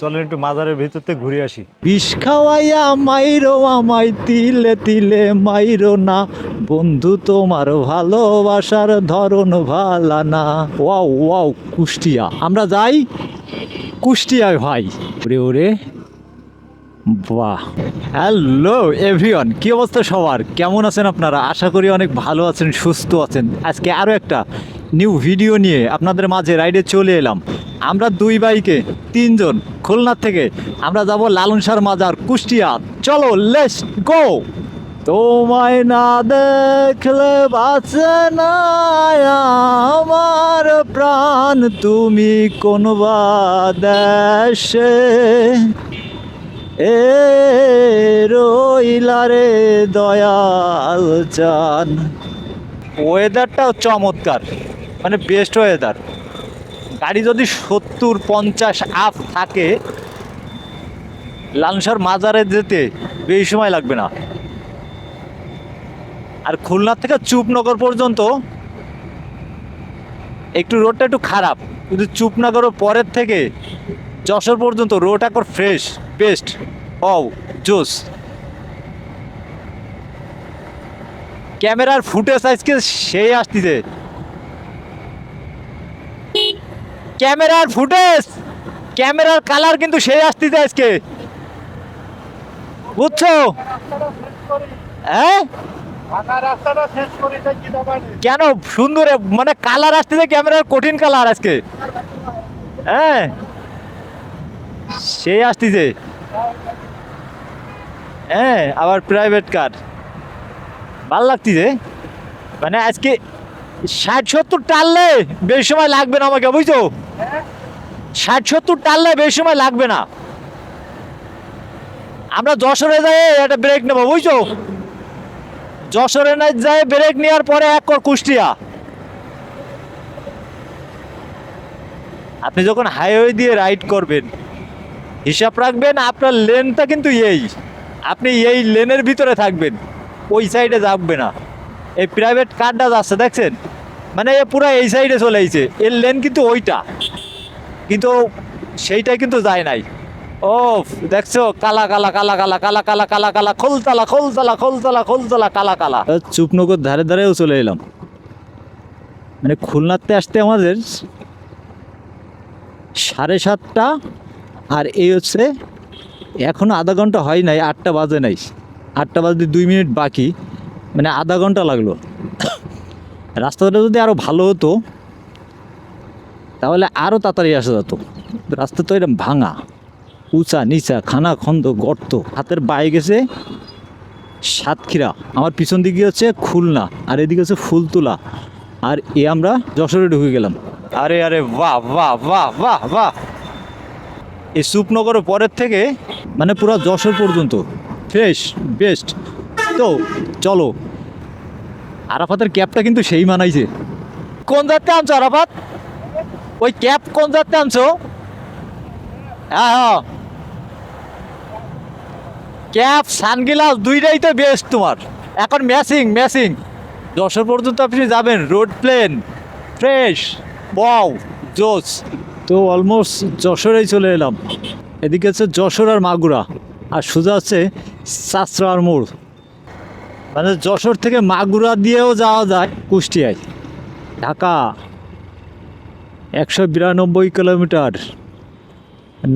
চলেন একটু মাজারের ভিতরতে ঘুরে আসি। বিষ খাওয়াইয়া মাইরো আমায়, তিলে তিলে মাইরো না। বন্ধু, তোমার ভালোবাসার ধরন ভালা না। Wow wow, Kushtia. আমরা যাই কুষ্টিয়ায়, ভাই। ওরে ওরে। বাহ। হ্যালো, এভরিওয়ান, কি অবস্থা সবার? কেমন আছেন আপনারা? আশা করি অনেক ভালো আছেন, সুস্থ আছেন। আজকে আরও একটা নিউ ভিডিও নিয়ে আপনাদের মাঝে রাইডে চলে এলাম। আমরা দুই বাইকে তিনজন খুলনার থেকে আমরা যাব লালন সার মাজার, কুষ্টিয়া। চলো লেস গো তোমায় না দেখলে বাঁচে না আমার প্রাণ। তুমি কোন দেশে এ রইলারে দয়াল চান। ওয়েদারটাও চমৎকার মানে বেস্ট ওয়েদার গাড়ি যদি সত্তর, পঞ্চাশ আপ থাকে লালসার মাজারে যেতে বেশি সময় লাগবে না। আর খুলনা থেকে চুপনগর পর্যন্ত একটু রোডটা একটু খারাপ। কিন্তু চুপনগরের পরের থেকে যশোর পর্যন্ত রোড এখন ফ্রেশ বেস্ট ও জোস ক্যামেরার ফুটেজ আজকে সেই আসতেছে। ক্যামেরার ফুটেজ, ক্যামেরার কালার কিন্তু সেই আসতেছে আজকে। বুঝছ? হ্যাঁ? কেন সুন্দর মানে কালার আসতেছে, ক্যামেরার কঠিন কালার আজকে। হ্যাঁ? সেই আসতেছে। হ্যাঁ আবার প্রাইভেট কার ভালো লাগতেছে। মানে আজকে ষাট সত্তর টানলে বেশি সময় লাগবে না আমাকে, বুঝছ? ষাট, সত্তর টানলে বেশি সময় লাগবে না। আমরা যশোরে যাই, একটা ব্রেক নেব, বুঝছ? যশোরে না যাই ব্রেক নেওয়ার পরে এক কর কুষ্টিয়া। আপনি যখন হাইওয়ে দিয়ে রাইড করবেন, হিসাব রাখবেন আপনার লেনটা কিন্তু এই। আপনি এই লেনের ভিতরে থাকবেন, ওই সাইডে যাবে না। এই প্রাইভেট কারটা যাচ্ছে, দেখছেন? মানে এ পুরো এই সাইডে চলে আইছে, এর লেন কিন্তু ওইটা। কিন্তু সেইটা কিন্তু যায় নাই। ও দেখছ? কালা কালা কালা কালা কালা কালা কালা কালা খোলতলা খোলতলা খোলতলা খোলতলা কালা কালা। চুপনগর ধারে ধারেও চলে এলাম। মানে খুলনাতে আসতে আমাদের সাড়ে সাতটা, আর এই হচ্ছে এখনও আধা ঘণ্টা হয় নাই, আটটা বাজে নাই। আটটা বাজতে দুই মিনিট বাকি মানে আধা ঘণ্টা লাগল। রাস্তাটা যদি আরও ভালো হতো তাহলে আরও তাড়াতাড়ি আসা যেত। রাস্তা তো এরকম ভাঙা। উঁচা নিচা খানা খন্দ গর্ত। হাতের বায়ে গেছে সাতক্ষীরা। আমার পিছন দিকে হচ্ছে খুলনা আর এদিকে হচ্ছে ফুলতোলা। আর এ আমরা যশোরে ঢুকে গেলাম। আরে আরে বাহ বাহ বাহ বাহ বাহ। এই সুপনগরের পরের থেকে মানে পুরো যশোর পর্যন্ত। ফ্রেশ বেস্ট তো চলো। আরাফাতের ক্যাবটা কিন্তু সেই মানাইছে। কোন যাত্রে আনছো আরাফাত? ওই ক্যাব কোন যাত্রে আনছো? হ্যাঁ হ্যাঁ ক্যাব সানগ্লাস দুইটাই তো বেস্ট তোমার। এখন ম্যাচিং ম্যাচিং যশোর পর্যন্ত আপনি যাবেন রোড প্লেন ফ্রেশ বাও জোস। তো অলমোস্ট যশোরেই চলে এলাম। এদিকে হচ্ছে যশোর আর মাগুরা, আর সোজা হচ্ছে আর মোড়। মানে যশোর থেকে মাগুরা দিয়েও যাওয়া যায় কুষ্টিয়ায়। ঢাকা। একশো বিরানব্বই কিলোমিটার,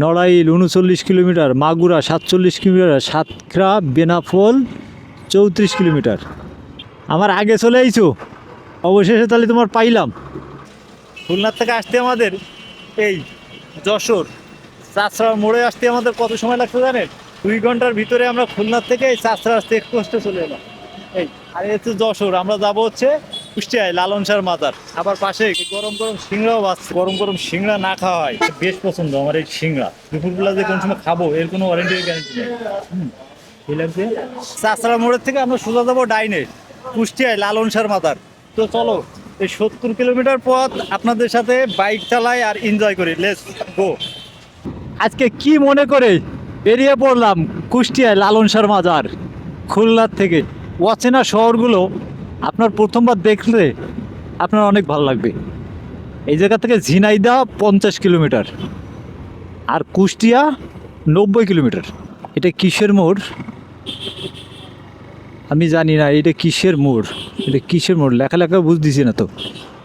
নড়াইল উনচল্লিশ কিলোমিটার, মাগুরা সাতচল্লিশ কিলোমিটার, সাতক্ষীরা বেনাফল চৌত্রিশ কিলোমিটার। আমার আগে চলে আইছো, অবশেষে তাহলে তোমার পাইলাম। খুলনার থেকে আসতে আমাদের এই যশোর চাষড়া মোড়ে আসতে আমাদের কত সময় লাগছে জানেন? দুই ঘণ্টার ভিতরে আমরা খুলনার থেকে এই চাষড়া চেকপোস্টে চলে এলাম। এই, আর হচ্ছে যশোর, আমরা যাব হচ্ছে কুষ্টিয়ায় লালন সার মাজার। আবার পাশে গরম গরম সিংড়াও বাসছে গরম গরম সিংড়া না খাওয়া হয়। বেশ পছন্দ আমার এই সিংড়া। দুপুরবেলা যে কোন সময় খাব, এর কোনো ওয়ারেন্টি গ্যারান্টি নেই। লাগছে চাষড়া মোড়ের থেকে আমরা সোজা যাব ডাইনে, কুষ্টিয়ায় লালন সার মাজার। তো চলো, এই সত্তর কিলোমিটার পথ আপনাদের সাথে বাইক চালাই আর এনজয় করি। লেস গো আজকে কি মনে করে বেরিয়ে পড়লাম কুষ্টিয়ায় লালন সার মাজার, খুলনার থেকে? অচেনা শহরগুলো আপনার প্রথমবার দেখলে আপনার অনেক ভালো লাগবে। এই জায়গা থেকে ঝিনাইদা পঞ্চাশ কিলোমিটার আর কুষ্টিয়া নব্বই কিলোমিটার। এটা কিসের মোড়? আমি জানি না, এটা কিসের মোড়? এটা কিসের মোড়? লেখা লেখা বুঝতেছি না তো।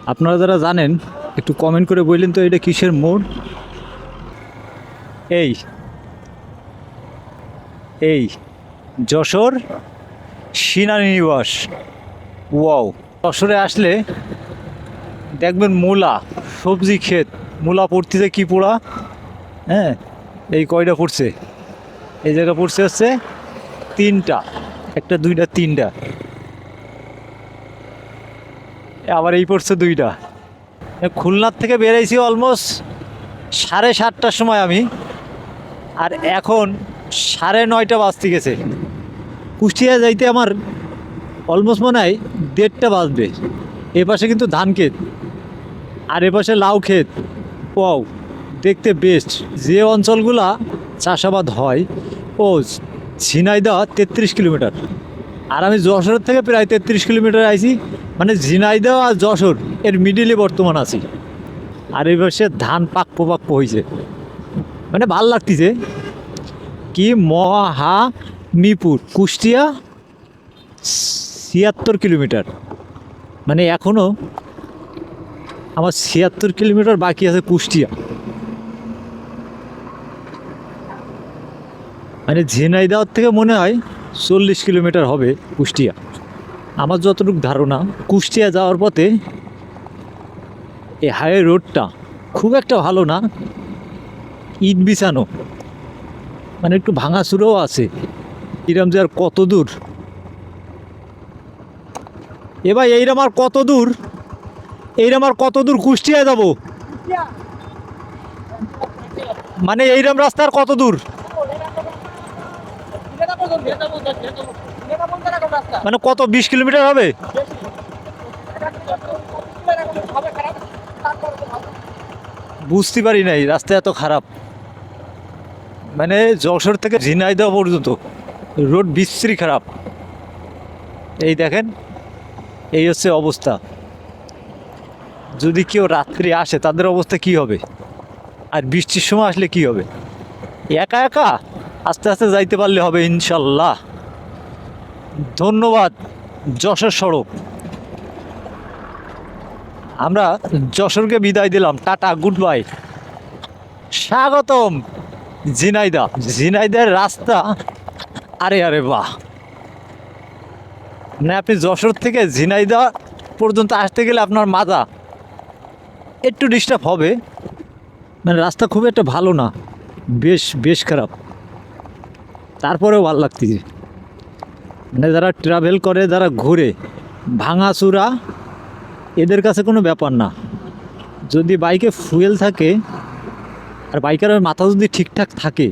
আপনারা যারা জানেন, একটু কমেন্ট করে বললেন তো এটা কিসের মোড়? এই এই, যশোর সিনানিবাস ওয়াও যশোরে আসলে দেখবেন মূলা, সবজি ক্ষেত। মূলা পড়তেছে কি পোড়া? হ্যাঁ এই কয়টা পড়ছে? এই জায়গা পড়ছে হচ্ছে তিনটা, একটা, দুইটা, তিনটা। আবার এই পড়ছে দুইটা। খুলনার থেকে বেরাইছি অলমোস্ট সাড়ে সাতটার সময় আমি। আর এখন সাড়ে নয়টা বাজতে গেছে। কুষ্টিয়া যাইতে আমার অলমোস্ট মনে হয় দেড়টা বাজবে। এ পাশে কিন্তু ধান ক্ষেত, আর এ পাশে লাউ ক্ষেত। পাও দেখতে বেস্ট যে অঞ্চলগুলা চাষাবাদ হয়, ও ঝিনাইদা তেত্রিশ কিলোমিটার। আর আমি যশোর থেকে প্রায় তেত্রিশ কিলোমিটার আইছি মানে ঝিনাইদা আর যশোর, এর মিডিলে বর্তমান আছি। আর এই পাশে ধান পাকপ পাকপ হয়েছে মানে ভালো লাগতেছে। কি মহা মিপুর কুষ্টিয়া ছিয়াত্তর কিলোমিটার। মানে এখনও আমার ছিয়াত্তর কিলোমিটার বাকি আছে কুষ্টিয়া। মানে ঝিনাইদাওয়ার থেকে মনে হয় চল্লিশ কিলোমিটার হবে কুষ্টিয়া। আমার যতটুকু ধারণা, কুষ্টিয়া যাওয়ার পথে এই হাইওয়ে রোডটা খুব একটা ভালো না, ইট বিছানো। মানে একটু ভাঙাচুরোও আছে। এরম যে আর কত দূর। এ ভাই, এইরম আর কত দূর? এইরম আর কত দূর কুষ্টিয়া যাব? মানে এইরম রাস্তার কত দূর? মানে কত, বিশ কিলোমিটার হবে? বুঝতে পারি নাই রাস্তা এত খারাপ। মানে যশোর থেকে ঝিনাইদহ পর্যন্ত। রোড বিশ্রী খারাপ। এই দেখেন এই হচ্ছে অবস্থা। যদি কেউ রাত্রি আসে, তাদের অবস্থা কি হবে? আর বৃষ্টির সময় আসলে কি হবে? একা একা আস্তে আস্তে যাইতে পারলে হবে ইনশাল্লাহ। ধন্যবাদ যশোর সড়ক। আমরা যশোরকে বিদায় দিলাম। টাটা গুড বাই স্বাগতম, ঝিনাইদা। ঝিনাইদার রাস্তা। আরে আরে, বাহ। মানে আপনি যশোর থেকে ঝিনাইদা পর্যন্ত আসতে গেলে আপনার মাজা একটু ডিস্টার্ব হবে। মানে রাস্তা খুব একটা ভালো না, বেশ বেশ খারাপ। তারপরেও ভালো লাগতেছে। মানে যারা ট্রাভেল করে, যারা ঘুরে, ভাঙাচুরা, এদের কাছে কোনো ব্যাপার না। যদি বাইকে ফুয়েল থাকে, আর বাইকারের মাথা যদি ঠিকঠাক থাকে,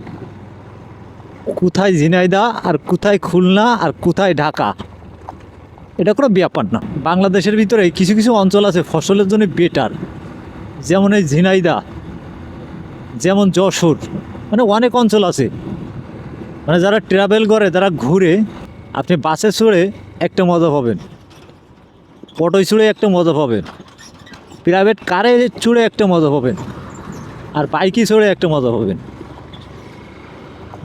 কোথায় ঝিনাইদা আর কোথায় খুলনা আর কোথায় ঢাকা? এটা কোনো ব্যাপার না। বাংলাদেশের ভিতরে কিছু কিছু অঞ্চল আছে ফসলের জন্য বেটার যেমন এই ঝিনাইদা যেমন যশোর মানে অনেক অঞ্চল আছে। মানে যারা ট্রাভেল করে তারা ঘুরে, আপনি বাসে চড়ে একটা মজা পাবেন। অটোয় চড়ে একটা মজা পাবেন। প্রাইভেট কারে চড়ে একটা মজা পাবেন। আর বাইকে চড়ে একটা মজা পাবেন।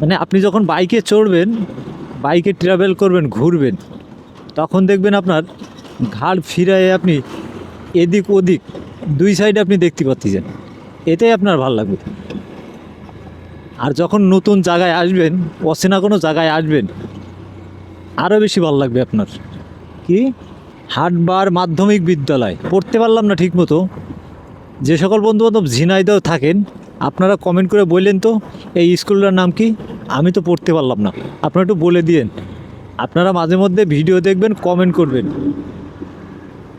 মানে আপনি যখন বাইকে চড়বেন বাইকে ট্রাভেল করবেন, ঘুরবেন তখন দেখবেন আপনার ঘাড় ফিরায় আপনি এদিক ওদিক দুই সাইডে আপনি দেখতে পাচ্ছেন এটাই আপনার ভালো লাগবে। আর যখন নতুন জায়গায় আসবেন, অচেনা কোনো জায়গায় আসবেন আরও বেশি ভালো লাগবে আপনার। কি? হাটবার মাধ্যমিক বিদ্যালয়। পড়তে পারলাম না ঠিকমতো। যে সকল বন্ধুবান্ধব ঝিনাইদাও থাকেন, আপনারা কমেন্ট করে বললেন তো, এই স্কুলটার নাম কি? আমি তো পড়তে পারলাম না। আপনারা একটু বলে দিয়েন। আপনারা মাঝে মধ্যে ভিডিও দেখবেন কমেন্ট করবেন।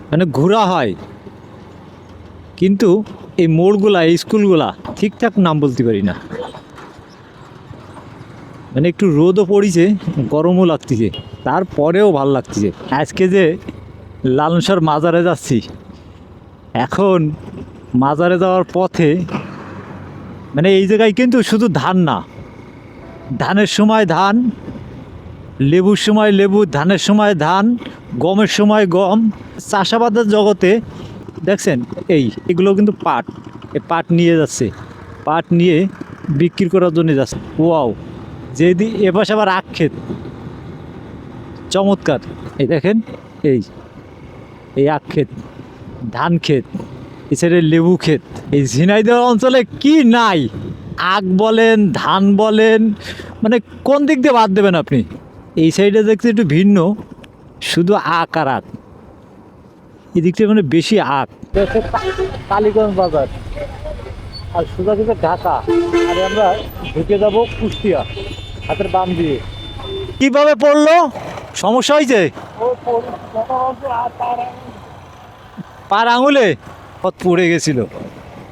মানে ঘোরা হয়। কিন্তু এই মোড়গুলা, এই স্কুলগুলা ঠিকঠাক নাম বলতে পারি না। মানে একটু রোদও পড়িছে, গরমও লাগতেছে। তারপরেও ভালো লাগতেছে। আজকে যে লালনসার মাজারে যাচ্ছি, এখন মাজারে যাওয়ার পথে মানে এই জায়গায় কিন্তু শুধু ধান না। ধানের সময় ধান লেবুর সময় লেবু, ধানের সময় ধান, গমের সময় গম। চাষাবাদের জগতে, দেখছেন, এই, এগুলো কিন্তু পাট। এই পাট নিয়ে যাচ্ছে। পাট নিয়ে বিক্রি করার জন্য যাচ্ছে। ওয়াও! যেদি এপাশে আবার আখ ক্ষেত। চমৎকার। এই দেখেন, এই এই আখ ক্ষেত, ধান ক্ষেত, এছাড়া লেবু ক্ষেত। এই ঝিনাইদহ অঞ্চলে কি নাই? আখ বলেন, ধান বলেন মানে কোন দিক দিয়ে বাদ দেবেন আপনি? এই সাইডে দেখতে একটু ভিন্ন শুধু আখ আর আখ। এদিকটা মানে বেশি আখ। কালীগঞ্জ বাজার। আর সোজা থেকে ঢাকা। আর আমরা ঢুকে যাব কুষ্টিয়া হাতের বাম দিয়ে। কীভাবে পড়ল? সমস্যা হয়েছে? পার আঙুলে। পথ পড়ে গেছিল।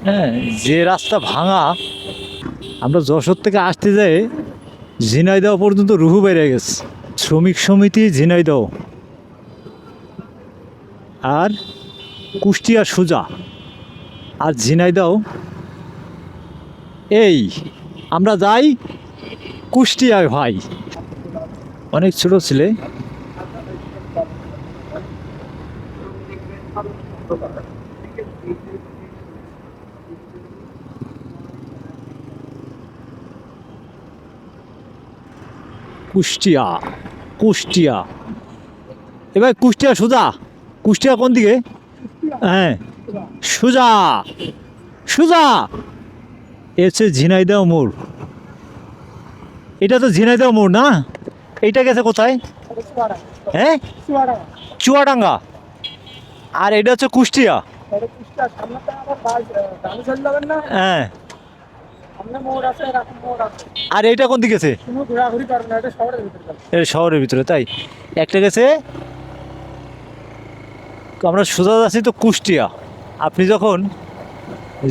হ্যাঁ। যে রাস্তা ভাঙা আমরা যশোর থেকে আসতে যাই ঝিনাইদহ পর্যন্ত রুহু বেড়ে গেছে। শ্রমিক সমিতি ঝিনাইদহ আর কুষ্টিয়া সুজা। আর ঝিনাইদহ এই, আমরা যাই কুষ্টিয়ায় ভাই। অনেক ছোট ছেলে। কুষ্টিয়া কুষ্টিয়া। এবার কুষ্টিয়া সোজা। কুষ্টিয়া কোন দিকে? হ্যাঁ সোজা। সোজা। এ হচ্ছে ঝিনাইদহ মোড়। এটা তো ঝিনাইদহ মোড় না? এইটা গেছে কোথায়? হ্যাঁ? চুয়াডাঙ্গা। আর এটা হচ্ছে কুষ্টিয়া। হ্যাঁ। আর এইটা কোন দিকে এটা শহরের ভিতরে তাই? একটা গেছে আমরা সোজা যাচ্ছি তো কুষ্টিয়া। আপনি যখন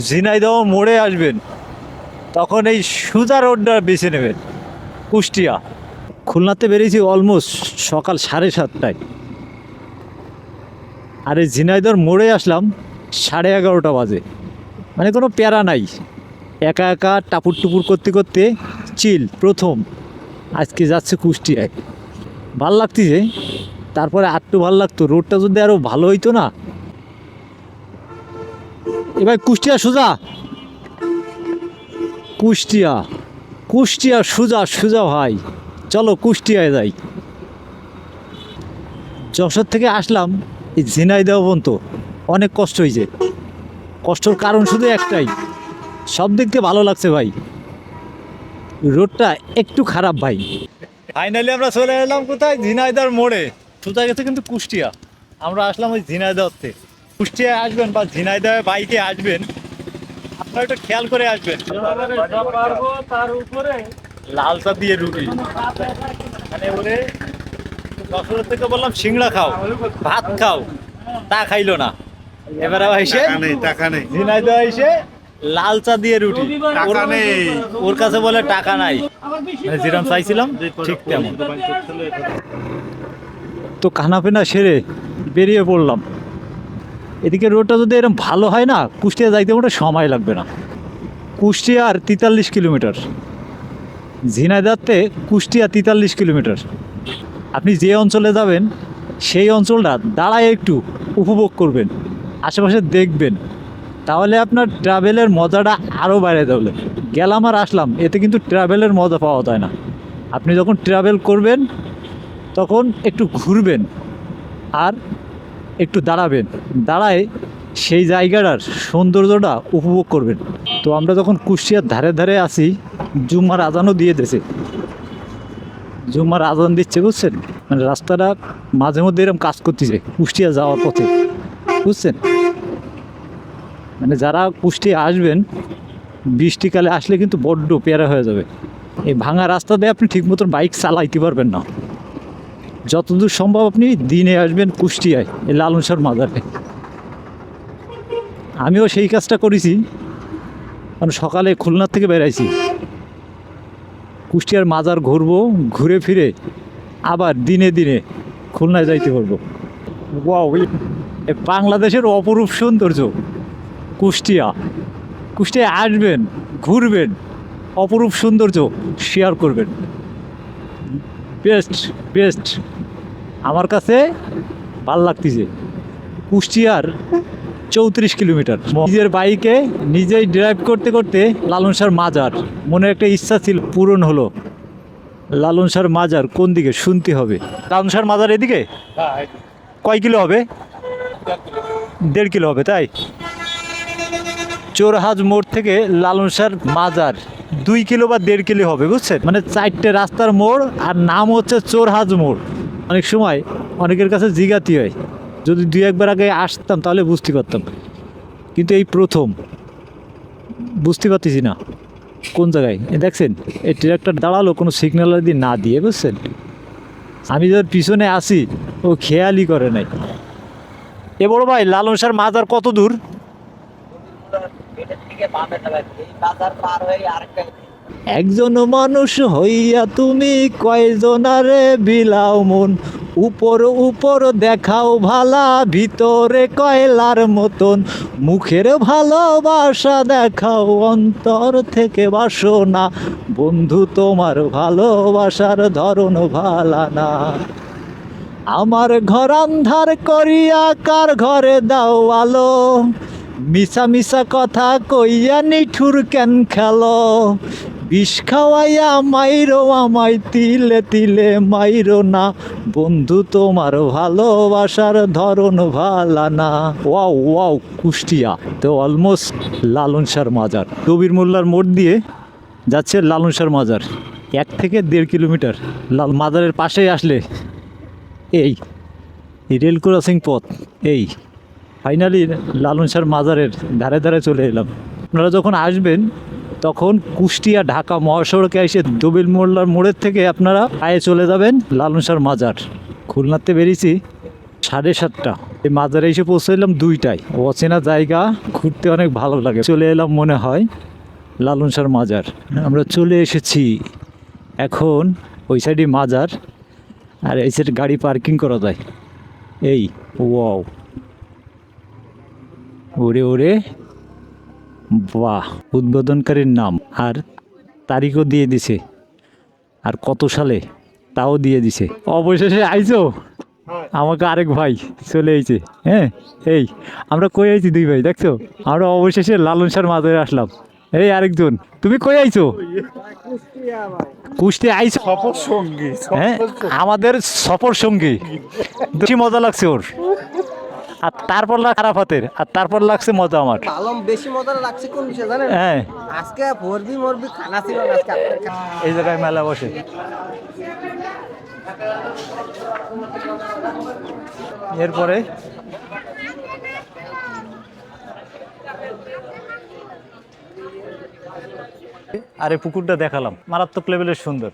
ঝিনাইদহ মোড়ে আসবেন তখন এই সুজা রোডটা বেছে নেবেন কুষ্টিয়া। খুলনাতে বেরিয়েছি অলমোস্ট সকাল সাড়ে সাতটায়। আর এই ঝিনাইদহ মোড়ে আসলাম সাড়ে এগারোটা বাজে। মানে কোনো প্যারা নাই। একা একা টাপুর টুপুর করতে করতে চিল, প্রথম। আজকে যাচ্ছে কুষ্টিয়ায়। ভালো লাগতেছে, তারপরে আটটু ভালো লাগতো। রোডটা যদি আরও ভালো হইতো না। এবার কুষ্টিয়া সোজা? কুষ্টিয়া। কুষ্টিয়া সোজা সোজা ভাই। চলো কুষ্টিয়ায় যাই। যশোর থেকে আসলাম, এই ঝিনাইদহ পর্যন্ত। অনেক কষ্ট হয়েছে কষ্টর কারণ শুধু একটাই। সব দিক দিয়ে ভালো লাগছে ভাই। রোডটা একটু খারাপ ভাই। ফাইনালি আমরা চলে এলাম কোথায়? ঝিনাইদার মোড়ে। সোজা গেছে কিন্তু কুষ্টিয়া। আমরা আসলাম ওই ঝিনাইদহতে। কুষ্টিয়ায় আসবেন বা ঝিনাইদহে বাইকে আসবেন আপনারা একটু খেয়াল করে আসবেন। লাল চা দিয়ে রুটি। মানে ওরে থেকে বললাম সিংড়া খাও ভাত খাও। তা খাইলো না। এবারে এসে টাকা নেই। ঝিনাইদহ এসে লাল চা দিয়ে রুটি। টাকা ওর- নেই। ওর কাছে বলে টাকা নাই। যেরকম চাইছিলাম ঠিক তেমন। তো খানাপিনা সেরে বেরিয়ে পড়লাম। এদিকে রোডটা যদি এরকম ভালো হয় না কুষ্টিয়া যাইতে মোটে সময় লাগবে না। কুষ্টিয়ার তেতাল্লিশ কিলোমিটার। ঝিনাইদাতে কুষ্টিয়া তেতাল্লিশ কিলোমিটার। আপনি যে অঞ্চলে যাবেন সেই অঞ্চলটা দাঁড়ায় একটু উপভোগ করবেন। আশেপাশে দেখবেন। তাহলে আপনার ট্রাভেলের মজাটা আরও বাইরে যাবে গেলাম আর আসলাম, এতে কিন্তু ট্রাভেলের মজা পাওয়া যায় না। আপনি যখন ট্রাভেল করবেন, তখন একটু ঘুরবেন আর একটু দাঁড়াবেন। দাঁড়ায় সেই জায়গাটার সৌন্দর্যটা উপভোগ করবেন। তো আমরা যখন কুষ্টিয়ার ধারে ধারে আসি জুম্মার আজানও দিয়ে দিয়েছে। জুম্মার আজান দিচ্ছে, বুঝছেন? মানে রাস্তাটা মাঝে মধ্যে এরকম কাজ করতেছে, কুষ্টিয়া যাওয়ার পথে। বুঝছেন? মানে যারা কুষ্টিয়া আসবেন বৃষ্টিকালে আসলে কিন্তু বড্ড পেয়ারা হয়ে যাবে। এই ভাঙা রাস্তা দিয়ে আপনি ঠিক মতন বাইক চালাইতে পারবেন না। যতদূর সম্ভব আপনি দিনে আসবেন কুষ্টিয়ায় এই লালনসার মাজারে। আমিও সেই কাজটা করেছি। কারণ সকালে খুলনার থেকে বেরাইছি। কুষ্টিয়ার মাজার ঘুরবো ঘুরে ফিরে আবার দিনে দিনে খুলনায় যাইতে পারব। বাংলাদেশের অপরূপ সৌন্দর্য। কুষ্টিয়া। কুষ্টিয়ায় আসবেন ঘুরবেন অপরূপ সৌন্দর্য শেয়ার করবেন। বেস্ট বেস্ট আমার কাছে ভালো লাগতেছে। কুষ্টিয়ার চৌত্রিশ কিলোমিটার। নিজের বাইকে নিজেই ড্রাইভ করতে করতে লালন শাহর মাজার। মনে একটা ইচ্ছা ছিল পূরণ হলো। লালন শাহর মাজার কোন দিকে? শুনতে হবে। লালন শাহর মাজার এদিকে? কয় কিলো হবে? দেড় কিলো হবে তাই? চোরহাজ মোড় থেকে লালন শাহর মাজার। দুই কিলো বা দেড় কিলো হবে, বুঝছেন? মানে চারটে রাস্তার মোড় আর নাম হচ্ছে চোরহাজ মোড়। অনেক সময় অনেকের কাছে জিগাতি হয়, যদি দুই একবার আগে আসতাম তাহলে বুঝতে পারতাম। কিন্তু এই প্রথম, বুঝতে পারতেছি না। কোন জায়গায়? দেখছেন এই ট্রাকটা দাঁড়াল, কোনো সিগন্যাল দিয়ে না দিয়ে, বুঝছেন? আমি যার পিছনে আসি ও খেয়ালই করে নাই। এ বড় ভাই লালন শাহর মাজার কত দূর? একজন মানুষ হইয়া তুমি কয়জনারে বিলাও মন? উপর উপর দেখাও ভালা, ভিতরে কয়লার মতন। মুখের ভালোবাসা দেখাও অন্তর থেকে বাসনা। বন্ধু, তোমার ভালোবাসার ধরন ভালা না। আমার ঘর আন্ধার করিয়া কার ঘরে দাও আলো? মিশা মিশা কথা কইয়া নিঠুর কেন খেলো? বিষ খাওয়াইয়া মাইরো আমায়, তিলে তিলে মাইরো না। বন্ধু, তোমার ভালোবাসার ধরন ভালা না। Wow wow, Kushtia. তো অলমোস্ট লালন শাহর মাজার। কবির মোল্লার মোড় দিয়ে যাচ্ছে লালন শাহর মাজার। এক থেকে দেড় কিলোমিটার। লাল মাজারের পাশেই আসলে এই রেল ক্রসিং পথ। এই। ফাইনালি লালন শাহর মাজারের ধারে ধারে চলে এলাম। আপনারা যখন আসবেন, তখন কুষ্টিয়া, ঢাকা, মহাসড়কে এসে দবিল মোল্লার মোড়ের থেকে আপনারা পায়ে চলে যাবেন লালন শাহর মাজার। খুলনাতে বেরিয়েছি সাড়ে সাতটা। এই মাজারে এসে পৌঁছাইলাম দুইটায়। অচেনা জায়গা, ঘুরতে অনেক ভালো লাগে। চলে এলাম মনে হয় লালন শাহর মাজার। আমরা চলে এসেছি এখন ওই সাইডে মাজার। আর এই সাইডে গাড়ি পার্কিং করা যায়। এই ওয়াও ওরে ওরে। বাহ উদ্বোধনকারীর নাম। আর তারিখও দিয়ে দিছে। আর কত সালে? তাও দিয়ে দিছে। অবশেষে আইছো? আমাকে আরেক ভাই চলে আইছে। হ্যাঁ এই আমরা কই আইছি দুই ভাই দেখছ? আমরা অবশেষে লালন শাহর মাজারে আসলাম। এই আরেকজন তুমি কই আইছো? কুষ্টি আইছো? সফর সঙ্গী হ্যাঁ আমাদের সফর সঙ্গী বেশি মজা লাগছে ওর? আর তারপর লাগ খারাপ হাতের আর তারপর লাগছে মজা আমার। আলম বেশি মজা লাগছে কোন বিষয় জানেন? হ্যাঁ। আজকে ভরবি মরবি খানা ছিল আজকে। এই জায়গায় মেলা বসে। এরপরে? আরে পুকুরটা দেখালাম। মারাত্মক লেভেলের সুন্দর।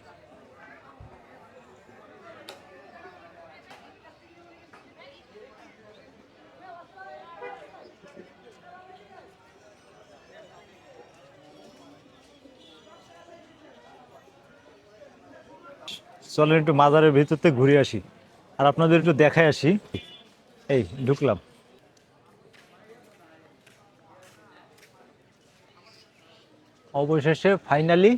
চলেন একটু মাজারের ভিতর থেকে ঘুরে আসি। আর আপনাদের একটু দেখায় আসি। এই, ঢুকলাম। অবশেষে ফাইনালি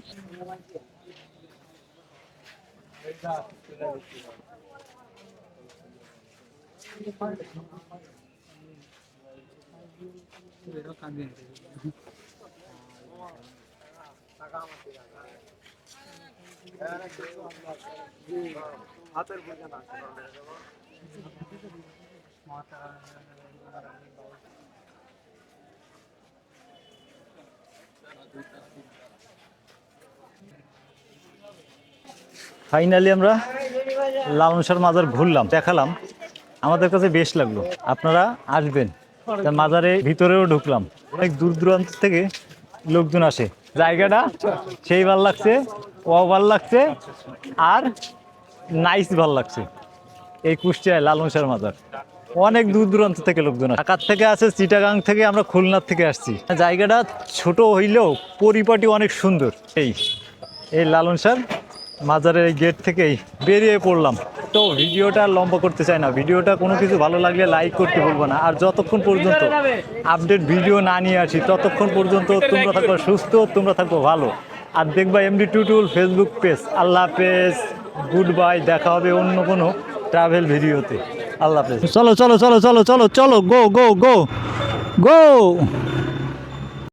ফাইনালি আমরা লালন শাহর মাজার ঘুরলাম, দেখালাম। আমাদের কাছে বেশ লাগল। আপনারা আসবেন। মাজারে ভিতরেও ঢুকলাম। অনেক দূর দূরান্ত থেকে লোকজন আসে। জায়গাটা, সেই ভালো লাগছে, ও ভালো লাগছে, আর নাইস ভালো লাগছে। এই কুষ্টিয়ায় লালন শাহর মাজার। অনেক দূর দূরান্ত থেকে লোকজন ঢাকার থেকে আসে, চিটাগাং থেকে আমরা খুলনার থেকে আসছি। জায়গাটা ছোট হইলেও পরিপাটি অনেক সুন্দর। এই এই লালন শাহর মাজারের এই গেট থেকেই বেরিয়ে পড়লাম। তো ভিডিওটা লম্বা করতে চাই না। ভিডিওটা কোনো কিছু ভালো লাগলে লাইক করতে বলব না। আর যতক্ষণ পর্যন্ত আপডেট ভিডিও না নিয়ে আসি, ততক্ষণ পর্যন্ত তোমরা থাকব সুস্থ, তোমরা থাকব ভালো। আর দেখবা এমডি টুটুল ফেসবুক পেজ আল্লাহ হাফেজ। গুড বাই দেখা হবে অন্য কোনো ট্রাভেল ভিডিওতে আল্লাহ হাফেজ। চলো চলো চলো চলো চলো চলো গো গো গো গো